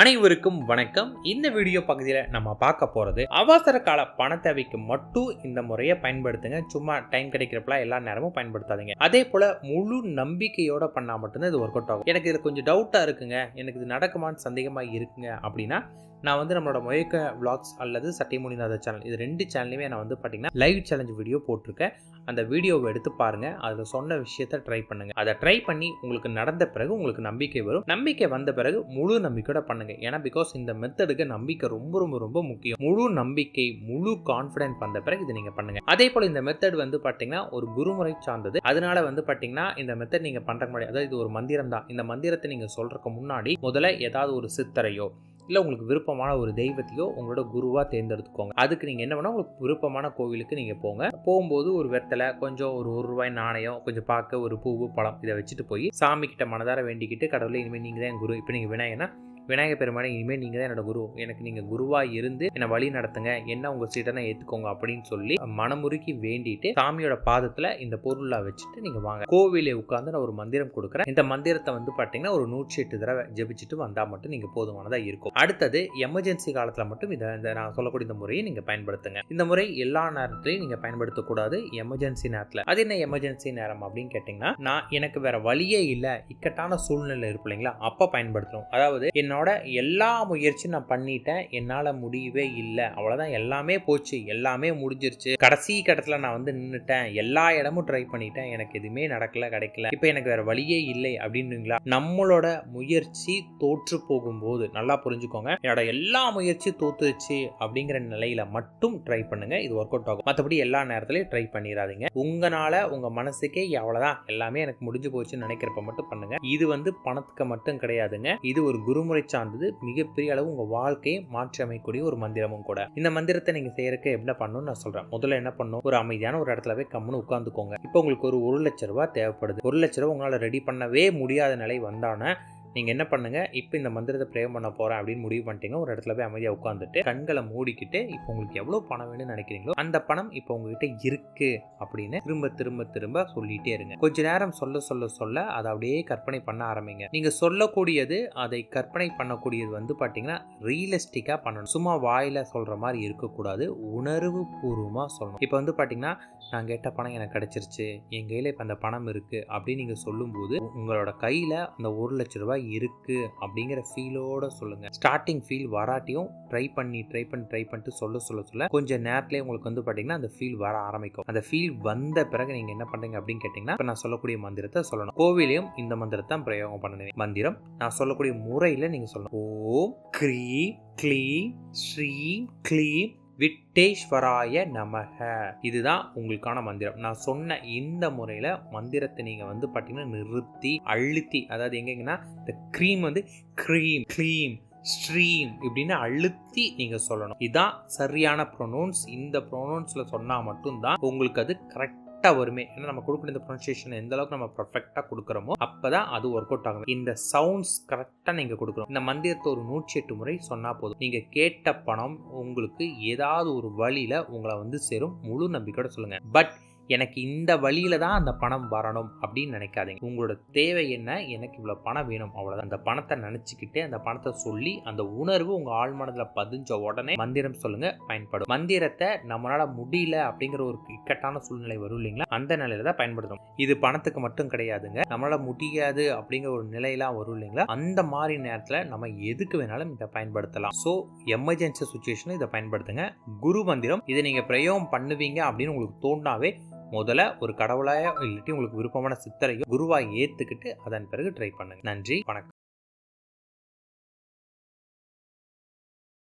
அனைவருக்கும் வணக்கம். இந்த வீடியோ பகுதியில் நம்ம பார்க்க போகிறது அவசர கால பண தேவைக்கு மட்டும் இந்த முறையை பயன்படுத்துங்க. சும்மா டைம் கிடைக்கிறப்பலாம் எல்லா நேரமும் பயன்படுத்தாதீங்க. அதே போல் முழு நம்பிக்கையோட பண்ணால் மட்டும்தான் இது ஒர்க் அவுட் ஆகும். எனக்கு இதில் கொஞ்சம் டவுட்டாக இருக்குங்க. எனக்கு இது நடக்குமான்னு சந்தேகமாக இருக்குங்க அப்படின்னா நான் வந்து நம்மளோட மொயக்க விளாக்ஸ் அல்லது சட்டிமுனிநாத சேனல் இது ரெண்டு சேனல்லையுமே நான் வந்து பார்த்தீங்கன்னா லைவ் சேலஞ்ச் வீடியோ போட்டிருக்கேன். அந்த வீடியோவை எடுத்து பாருங்கள் அதில் சொன்ன விஷயத்த ட்ரை பண்ணுங்க. அதை ட்ரை பண்ணி உங்களுக்கு நடந்த பிறகு உங்களுக்கு நம்பிக்கை வரும். நம்பிக்கை வந்த பிறகு முழு நம்பிக்கையோட பண்ணுங்க. ஏன்னா பிகாஸ் இந்த மெத்தடுக்கு நம்பிக்கை ரொம்ப ரொம்ப ரொம்ப முக்கியம். முழு நம்பிக்கை முழு கான்ஃபிடென்ட் வந்த பிறகு இது நீங்க பண்ணுங்க. அதே போல இந்த மெத்தட் வந்து பாத்தீங்கன்னா ஒரு குருமுறை சார்ந்தது. அதனால வந்து பாத்தீங்கன்னா இந்த மெத்தட் நீங்க பண்றதுக்கு முன்னாடி அதாவது இது ஒரு மந்திரம் தான். இந்த மந்திரத்தை நீங்க சொல்றதுக்கு முன்னாடி முதல்ல ஏதாவது ஒரு சித்தரையோ இல்லை உங்களுக்கு விருப்பமான ஒரு தெய்வத்தையோ உங்களோட குருவாக தேர்ந்தெடுத்துக்கோங்க. அதுக்கு நீங்கள் என்ன பண்ணால் உங்களுக்கு விருப்பமான கோவிலுக்கு நீங்கள் போங்க. போகும்போது ஒரு வெத்தலை கொஞ்சம் ஒரு ஒரு ரூபாய் நாணயம் கொஞ்சம் பார்க்க ஒரு பூவு பழம் இதை வச்சுட்டு போய் சாமி கிட்ட மனதார வேண்டிக்கிட்டு கடவுளை இனிமேல் நீங்கள் தான் என் குரு. இப்போ நீங்கள் விநாயகனா விநாயகர் பெருமானை இனிமேல் நீங்கள் தான் என்னோட குரு. எனக்கு நீங்கள் குருவாக இருந்து என்னை வழி நடத்துங்க. என்ன உங்கள் சீட்டனை ஏற்றுக்கோங்க அப்படின்னு சொல்லி மனமுருக்கி வேண்டிட்டு சாமியோட பாதத்தில் இந்த பொருளாக வச்சுட்டு நீங்கள் வாங்க. கோவிலே உட்காந்து நான் ஒரு மந்திரம் கொடுக்குறேன். இந்த மந்திரத்தை வந்து பார்த்தீங்கன்னா ஒரு நூற்றி எட்டு தடவை ஜெபிச்சுட்டு வந்தால் மட்டும் நீங்கள் போதுமானதாக இருக்கும். அடுத்தது எமர்ஜென்சி காலத்தில் மட்டும் இதை இந்த நான் சொல்லக்கூடிய இந்த முறையை நீங்கள் பயன்படுத்துங்க. இந்த முறை எல்லா நேரத்துலையும் நீங்கள் பயன்படுத்தக்கூடாது எமர்ஜென்சி நேரத்தில். அது என்ன எமர்ஜென்சி நேரம் அப்படின்னு கேட்டிங்கன்னா நான் எனக்கு வேற வழியே இல்லை. இக்கட்டான சூழ்நிலை இருக்கு இல்லைங்களா? அப்போ பயன்படுத்தணும். அதாவது என்னோட எல்லா முயற்சியும் நான் பண்ணிட்டேன். என்னால் முடியவே இல்லை. அவ்வளோதான் எல்லாமே போச்சு. எல்லாமே முடிஞ்சிருச்சு. கடைசி கட்டத்தில் நான் வந்து நின்றுட்டேன் எல்லா இடமும் ட்ரை பண்ணிட்டேன். எனக்கு எதுவுமே நடக்கல கிடைக்கல. இப்போ எனக்கு வேறு வழியே இல்லை அப்படின்னுங்களா நம்மளோட முயற்சி தோற்று போகும்போது நல்லா புரிஞ்சுக்கோங்க. என்னோட எல்லா முயற்சியும் தோத்துருச்சு அப்படிங்கிற நிலையில மட்டும் ட்ரை பண்ணுங்க. இது ஒர்க் அவுட் ஆகும். மற்றபடி எல்லா நேரத்துலையும் ட்ரை பண்ணிடாதீங்க. உங்களால உங்க மனசுக்கே அவ்வளவுதான். எல்லாமே எனக்கு முடிஞ்சு போச்சுன்னு நினைக்கிறப்ப மட்டும் பண்ணுங்க. இது வந்து பணத்துக்கு மட்டும் கிடையாதுங்க. இது ஒரு குருமுறை சார்ந்தது மிகப்பெரிய அளவு உங்கள் வாழ்க்கையை மாற்றி அமைக்கக்கூடிய ஒரு மந்திரமும் கூட. இந்த மந்திரத்தை நீங்க செய்யறதுக்கு என்ன பண்ணணும்னு நான் சொல்கிறேன் முதல்ல என்ன பண்ணணும்? ஒரு அமைதியான ஒரு இடத்துல போய் கம்முன்னு உட்காந்துக்கோங்க. இப்போ உங்களுக்கு ஒரு ஒரு லட்ச ரூபா தேவைப்படுது. ஒரு லட்ச ரூபா உங்களால் ரெடி பண்ணவே முடியாத நிலை வந்தானே நீங்கள் என்ன பண்ணுங்க இப்போ இந்த மந்திரத்தை பிரயோகம் பண்ண போகிறேன் அப்படின்னு முடிவு பண்ணிட்டீங்க ஒரு இடத்துல போய் அமைதியாக உட்காந்துட்டு கண்களை மூடிக்கிட்டு இப்போ உங்களுக்கு எவ்வளோ பணம் வேணும்னு நினைக்கிறீங்களோ அந்த பணம் இப்போ உங்ககிட்ட இருக்குது அப்படின்னு திரும்ப திரும்ப திரும்ப சொல்லிகிட்டே இருங்க. கொஞ்ச நேரம் சொல்ல சொல்ல சொல்ல அதை அப்படியே கற்பனை பண்ண ஆரம்பிங்க. நீங்கள் சொல்லக்கூடியது அதை கற்பனை பண்ணக்கூடியது வந்து பார்த்தீங்கன்னா ரியலிஸ்டிக்காக பண்ணணும். சும்மா வாயில் சொல்கிற மாதிரி இருக்கக்கூடாது உணர்வு பூர்வமாக சொல்லணும். இப்போ வந்து பார்த்தீங்கன்னா நான் கேட்ட பணம் எனக்கு கிடச்சிருச்சு என் கையில் இப்போ அந்த பணம் இருக்குது அப்படின்னு நீங்கள் சொல்லும்போது உங்களோட கையில் அந்த ஒரு லட்ச ரூபாய் இருக்கு அப்படிங்கிற ஃபீலோட சொல்லுங்க. ஸ்டார்டிங் ஃபீல் வராட்டியும் ட்ரை பண்ணி ட்ரை பண்ணி ட்ரை பண்ணிட்டு சொல்ல சொல்ல சொல்ல கொஞ்சம் நேரத்திலே உங்களுக்கு வந்து பார்த்தீங்கன்னா அந்த ஃபீல் வர ஆரம்பிக்கும். அந்த ஃபீல் வந்த பிறகு நீங்கள் என்ன பண்ணுறீங்க அப்படின்னு கேட்டிங்கன்னா இப்போ நான் சொல்லக்கூடிய மந்திரத்தை சொல்லணும். கோவிலையும் இந்த மந்திரத்தை பிரயோகம் பண்ணுவேன். மந்திரம் நான் சொல்லக்கூடிய முறையில் நீங்கள் சொல்லணும். ஓம் க்ரீ க்ளீ ஸ்ரீம் க்ளீம் விட்டேஸ்வராய நமக. இதுதான் உங்களுக்கான மந்திரம். நான் சொன்ன இந்த முறையில் மந்திரத்தை நீங்கள் வந்து பார்த்தீங்கன்னா நிறுத்தி அழுத்தி அதாவது எங்கெங்கன்னா இந்த க்ரீம் வந்து க்ரீம் க்ளீம் ஸ்ட்ரீம் இப்படின்னு அழுத்தி நீங்கள் சொல்லணும். இதுதான் சரியான ப்ரொனவுன்ஸ் இந்த ப்ரொனவுன்ஸில் சொன்னால் மட்டும்தான் உங்களுக்கு அது கரெக்ட் கரெக்டாக வருமே. ஏன்னா நம்ம கொடுக்குற இந்த ப்ரொனன்சியேஷன் எந்த அளவுக்கு நம்ம பர்ஃபெக்டாக கொடுக்குறோமோ அப்போ தான் அது ஒர்க் அவுட் ஆகும். இந்த சவுண்ட்ஸ் கரெக்டாக நீங்கள் கொடுக்கணும். இந்த மந்திரத்தை ஒரு நூற்றி எட்டு முறை சொன்னால் போதும். நீங்கள் கேட்ட பணம் உங்களுக்கு ஏதாவது ஒரு வழியில் உங்களை வந்து சேரும். முழு நம்பிக்கையோட சொல்லுங்கள் பட் எனக்கு இந்த வழியில் தான் அந்த பணம் வரணும் அப்படின்னு நினைக்காதீங்க. உங்களோட தேவை என்ன? எனக்கு இவ்வளோ பணம் வேணும். அவ்வளோதான் அந்த பணத்தை நினச்சிக்கிட்டு அந்த பணத்தை சொல்லி அந்த உணர்வு உங்கள் ஆழ்மனதில் பதிஞ்ச உடனே மந்திரம் சொல்லுங்கள் பயன்படும். மந்திரத்தை நம்மளால் முடியல அப்படிங்கிற ஒரு இக்கட்டான சூழ்நிலை வரும் இல்லைங்களா? அந்த நிலையில தான் பயன்படுத்தணும். இது பணத்துக்கு மட்டும் கிடையாதுங்க. நம்மளால் முடியாது அப்படிங்கிற ஒரு நிலையெல்லாம் வரும் இல்லைங்களா? அந்த மாதிரி நேரத்தில் நம்ம எதுக்கு வேணாலும் இதை பயன்படுத்தலாம். ஸோ எமர்ஜென்சி சுச்சுவேஷனில் இதை பயன்படுத்துங்க. குரு மந்திரம் இதை நீங்கள் பிரயோகம் பண்ணுவீங்க அப்படின்னு உங்களுக்கு தோணாவே முதல்ல ஒரு கடவுளாய இல்லாட்டி உங்களுக்கு விருப்பமான சித்தரையோ குருவாய் ஏத்துக்கிட்டு அதன் பிறகு ட்ரை பண்ணுங்க. நன்றி வணக்கம்.